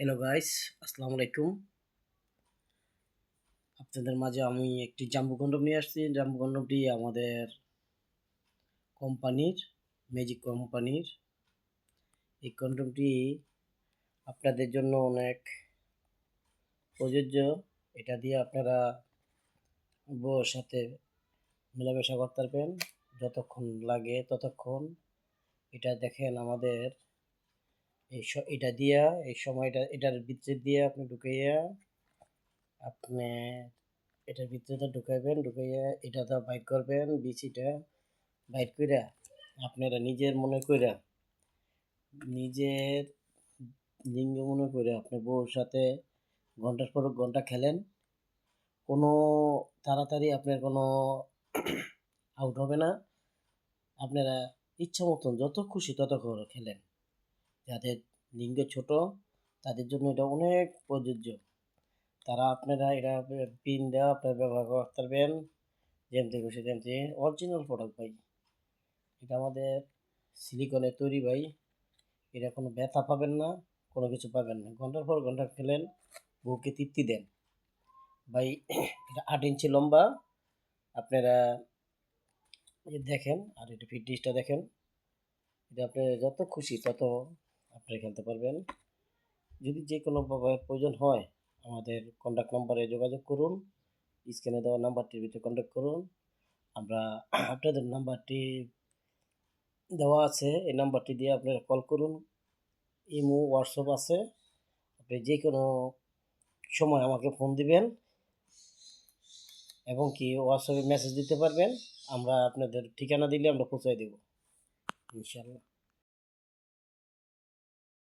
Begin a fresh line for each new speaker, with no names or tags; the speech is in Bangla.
হ্যালো গাইস আসসালামু আলাইকুম আপনাদের মাঝে আমি একটি জাম্বু নিয়ে আসছি। জাম্বু আমাদের কোম্পানির ম্যাজিক কোম্পানির। এই কন্ডমটি আপনাদের জন্য অনেক প্রযোজ্য। এটা দিয়ে আপনারা বউর সাথে মেলামেশা করতে পারবেন। যতক্ষণ লাগে ততক্ষণ এটা দেখেন আমাদের এই এটা দিয়া, এই সময়টা এটার ভিতরে দিয়ে আপনি ঢুকাইয়া আপনি এটার ভিতরে ঢুকাইবেন, ঢুকাইয়া এটা তো বাইর করবেন, বিচিটা বাইর কইরা আপনারা নিজের মনে কইরা, নিজের লিঙ্গ মনে করে আপনি বউর সাথে ঘণ্টার পর ঘণ্টা খেলেন, কোনো তাড়াতাড়ি আপনার কোনো আউট হবে না। আপনারা ইচ্ছা মতন যত খুশি তত খেলেন। যাদের লিঙ্গ ছোট, তাদের জন্য এটা অনেক প্রযোজ্য। তারা আপনারা এটা পিন দেওয়া, আপনারা ব্যবহার করতে পারবেন। যেমতে খুশি যেমতে অরিজিনাল প্রোডাক্ট ভাই। এটা আমাদের সিলিকনের তৈরি ভাই। এটা কোনো ব্যথা পাবেন না, কোনো কিছু পাবেন না। ঘণ্টার পর ঘণ্টা খেলেন, বউকে তৃপ্তি দেন। ভাই, এটা আট ইঞ্চি লম্বা। আপনারা দেখেন, আর এটা ফিটনেসটা দেখেন। এটা আপনি যত খুশি তত আপনি খেলতে পারবেন। যদি যে কোনো প্রয়োজন হয়, আমাদের কন্ট্যাক্ট নাম্বারে যোগাযোগ করুন। স্ক্রিনে দেওয়া নাম্বারটির ভিতরে কন্ট্যাক্ট করুন। আমরা আপনাদের নাম্বারটি দেওয়া আছে। এই নাম্বারটি দিয়ে আপনারা কল করুন। ইমো হোয়াটসঅ্যাপ আছে। আপনি যে কোনো সময় আমাকে ফোন দিবেন এবং কি হোয়াটসঅ্যাপে মেসেজ দিতে পারবেন। আমরা আপনাদের ঠিকানা দিলে আমরা পৌঁছাই দেব। ইনশাল্লাহ